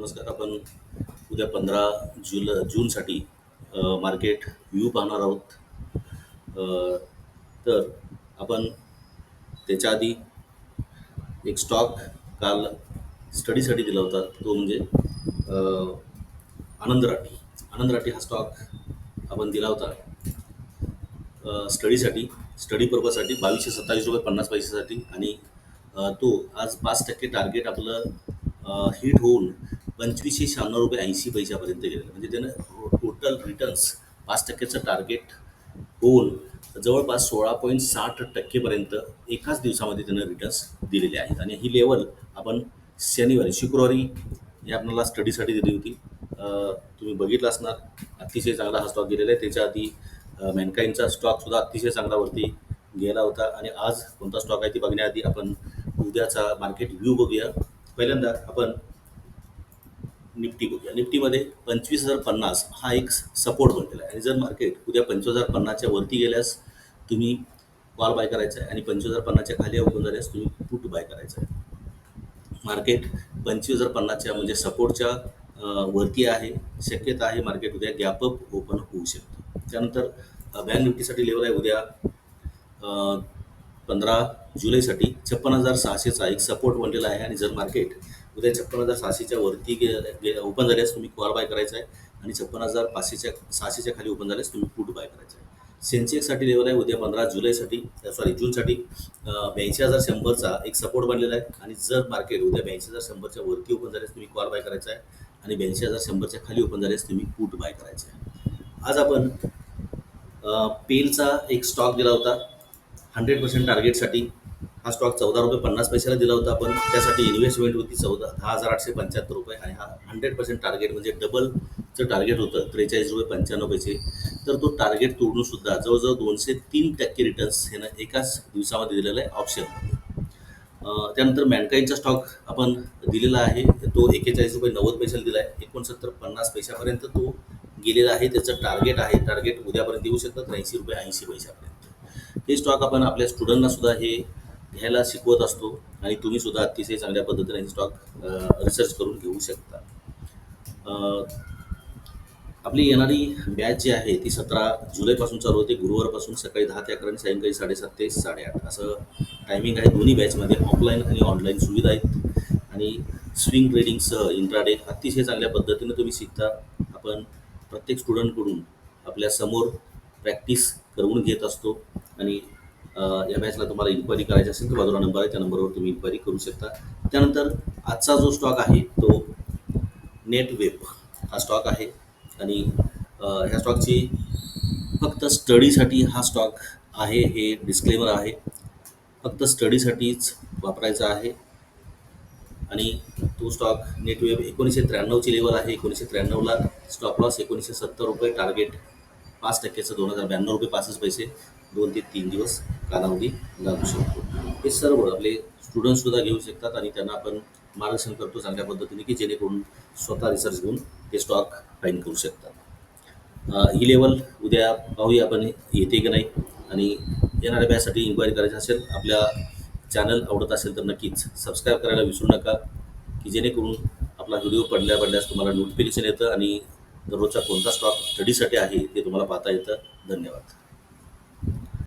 नमस्कार आपण उद्या पंधरा जुल जूनसाठी मार्केट व्यू पाहणार आहोत. तर आपण त्याच्या आधी एक स्टॉक काल स्टडीसाठी दिला होता तो म्हणजे आनंद राठी. आनंद राठी हा स्टॉक आपण दिला होता स्टडीसाठी स्टडी पर्पजसाठी बावीसशे सत्तावीस रुपये पन्नास पैशासाठी. आणि तो आज पाच टक्के टार्गेट आपलं हिट होऊन पंचवीसशे शहाण्णव रुपये ऐंशी पैशापर्यंत गेलेलं. म्हणजे त्यानं टोटल रिटर्न्स पाच टक्क्याचं टार्गेट होऊन जवळपास सोळा पॉईंट साठ टक्केपर्यंत एकाच दिवसामध्ये त्यानं रिटर्न्स दिलेले आहेत. आणि ही लेवल आपण शनिवारी शुक्रवारी ही आपल्याला स्टडीसाठी दिली होती. तुम्ही बघितलं असणार अतिशय चांगला हा स्टॉक गेलेला आहे. त्याच्या आधी मॅनकाईनचा स्टॉकसुद्धा अतिशय चांगल्यावरती गेला होता. आणि आज कोणता स्टॉक आहे ती बघण्याआधी आपण उद्याचा मार्केट व्ह्यू बघूया. पहिल्यांदा आपण निफ्टी बघूया. निफ्टीमध्ये पंचवीस हजार पन्नास हा एक सपोर्ट बनलेला आहे. आणि जर मार्केट उद्या पंचवीस हजार पन्नासच्या वरती गेल्यास तुम्ही कॉल बाय करायचा आहे आणि पंचवीस हजार पन्नासच्या खाली ओपन झाल्यास तुम्ही पुट बाय करायचं आहे. मार्केट पंचवीस हजार पन्नासच्या म्हणजे सपोर्टच्या वरती आहे. शक्यता आहे मार्केट उद्या गॅपअप ओपन होऊ शकतं. त्यानंतर बँक निफ्टीसाठी लेवल आहे उद्या पंधरा जुलैसाठी छप्पन हजार सहाशेचा एक सपोर्ट बनलेला आहे. आणि जर मार्केट उद्या छप्पन हजार सहाशेच्या वरती गे ओपन झाल्यास तुम्ही कॉल बाय करायचा आहे. आणि छप्पन हजार पाचशेच्या सहाशेच्या खाली ओपन झाल्यास तुम्ही पुट बाय करायचा आहे. सेन्सेक्ससाठी लेवल आहे. उद्या पंधरा जुलैसाठी सॉरी जूनसाठी ब्याऐंशी हजार शंभरचा एक सपोर्ट बनलेला आहे. आणि जर मार्केट उद्या ब्याऐंशी हजार शंभरच्या वरती ओपन झाल्यास तुम्ही कॉल बाय करायचा आहे. आणि ब्याऐंशी हजार शंभरच्या खाली ओपन झाल्यास तुम्ही पुट बाय करायचा आहे. आज आपण पेलचा एक स्टॉक दिला होता. हंड्रेड पर्सेंट टार्गेटसाठी हा स्टॉक चौदा रुपये पन्नास पैशाला दिला होता. आपण त्यासाठी इन्व्हेस्टमेंट होती चौदा दहा हजार आठशे पंच्याहत्तर रुपये. आणि हा हंड्रेड पर्सेंट टार्गेट म्हणजे डबलचं टार्गेट होतं त्रेचाळीस रुपये पंच्याण्णव पैसे. तर तो टार्गेट तोडून सुद्धा जवळजवळ दोनशे तीन टक्के रिटर्न्स हे एकाच दिवसामध्ये दिलेला आहे ऑप्शन त्यानंतर मॅनकाईनचा स्टॉक आपण दिलेला आहे. तो एकेचाळीस रुपये नव्वद पैशाला दिला आहे एकोणसत्तर पन्नास पैशापर्यंत तो गेलेला आहे. त्याचं टार्गेट आहे. टार्गेट उद्यापर्यंत येऊ शकतं त्र्याऐंशी रुपये ऐंशी पैशापर्यंत. हे स्टॉक आपण आपल्या स्टुडंटना सुद्धा हे घ्यायला शिकवत असतो आणि तुम्ही सुद्धा अतिशय चांगल्या पद्धतीने स्टॉक रिसर्च करून घेऊ शकता. आपली येणारी बॅच जी आहे ती सतरा जुलैपासून चालू होते. गुरुवारपासून सकाळी दहा ते अकरा आणि सायंकाळी साडेसात ते साडेआठ. असं टायमिंग आहे दोन्ही बॅचमध्ये ऑफलाईन आणि ऑनलाईन सुविधा आहेत. आणि स्विंग ट्रेडिंगसह इंट्राडे अतिशय चांगल्या पद्धतीने तुम्ही शिकता. आपण प्रत्येक स्टुडंटकडून आपल्यासमोर प्रॅक्टिस करून घेत असतो. आणि या बॅचला तुम्हाला इन्क्वायरी करायची असेल तर बाजूला नंबर आहे त्या नंबरवर तुम्ही इन्क्वायरी करू शकता. त्यानंतर आजचा जो स्टॉक आहे तो नेटवेब हा स्टॉक आहे. आणि ह्या स्टॉकची फक्त स्टडीसाठी हा स्टॉक आहे हे डिस्क्लेमर आहे. फक्त स्टडीसाठीच वापरायचा आहे. आणि तो स्टॉक नेटवेब एकोणीसशे त्र्याण्णवची लेवल आहे एकोणीसशे त्र्याण्णवला स्टॉप लॉस एकोणीसशे सत्तर रुपये टार्गेट पाच टक्क्याचं दोन हजार ब्याण्णव रुपये पासष्ट पैसे. दोन ते तीन दिवस कालावधी लागू शकतो. हे सर्व आपले स्टुडंटसुद्धा घेऊ शकतात आणि त्यांना आपण मार्गदर्शन करतो चांगल्या पद्धतीने की जेणेकरून स्वतः रिसर्च घेऊन ते स्टॉक फाईन करू शकतात. ही लेवल उद्या पाहूया आपण येते की नाही आणि येणाऱ्या बॅचसाठी इन्क्वायरी करायची असेल आपल्या चॅनल आवडत असेल तर नक्कीच सबस्क्राईब करायला विसरू नका की जेणेकरून आपला व्हिडिओ पडल्या पडल्यास तुम्हाला नोटिफिकेशन येतं आणि दररोजचा कोणता स्टॉक स्टडीसाठी आहे ते तुम्हाला पाहता येतं. धन्यवाद.